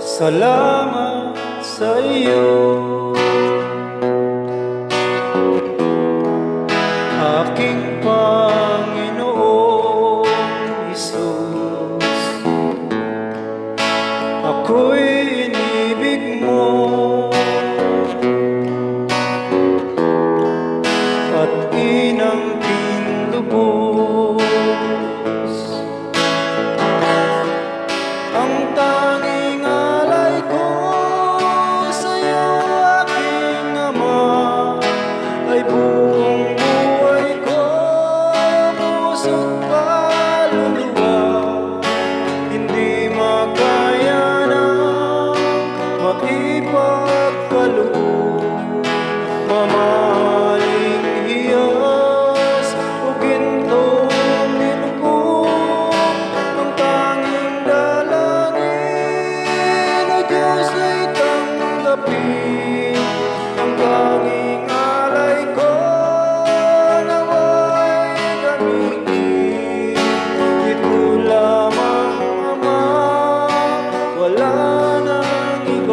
Salamat sa iyo. Aking Panginoon Isus Ako'y hallelujah.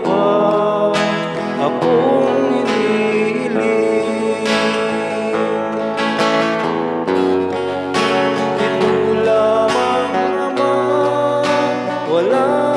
pa akong inihiling Ito lamang, Ama, wala